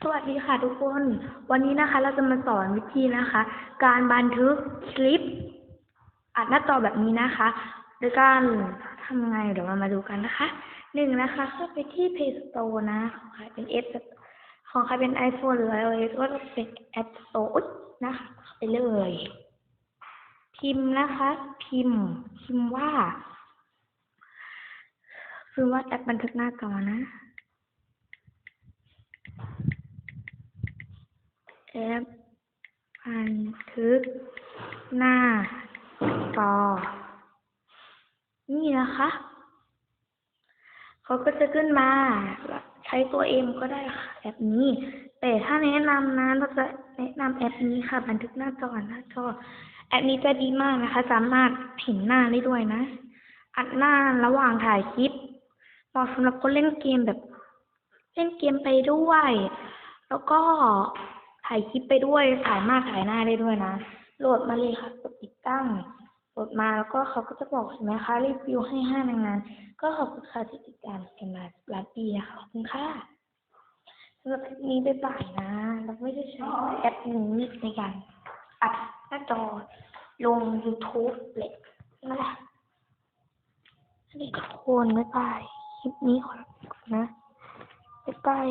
สวัสดีค่ะทุกคน วันนี้นะคะ เราจะมาสอนวิธีนะคะ การบันทึกคลิป อัดหน้าจอแบบนี้นะคะ โดยการทำไงเดี๋ยวเรามาดูกันนะคะหนึ่งนะคะ เข้าไปที่ Play Store นะของใครเป็น F ของใครเป็น iPhone หรือ iOS ก็เป็น App Store นะคะเข้าไปเลย พิมพ์นะคะ พิมพ์ พิมพ์ว่าพิมพ์ว่าแอปบันทึกหน้าจอนะ แอปบันทึกหน้าจอนี่นะคะ เขาก็จะขึ้นมาใช้ตัวเอ็มก็ได้ค่ะแอปนี้ แต่ถ้าแนะนำนะเราจะแนะนำแอปนี้ค่ะ บันทึกหน้าจอหน้าจอแอปนี้จะดีมากนะคะ สามารถเห็นหน้าได้ด้วยนะ อัดหน้าระหว่างถ่ายคลิปเหมาะสำหรับคนเล่นเกมแบบ เล่นเกมไปด้วย แล้วก็ายคลิปไปด้วยสายมารถถ่ายหน้าได้ด้วยนะ โหลดมาเลยค่ะกดติดตั้งโหลดมาแล้วก็เขาก็จะบอกใช่ไหมคะรีวิวให้ห้านางาน ก็ขอบคุณค่ะที่ติดตามกันมาหลายปีนะคะขอบคุณค่ะสำหรับคลิปนี้บ๊ายบายนะเราไม่ได้ใช้แอปนี้ในการอัดหน้าจอลง YouTube เลยนั่นแหละนี่ทุกคนบ๊ายบายคลิปนี้ขอลาไปก่อนนะบ๊ายบาย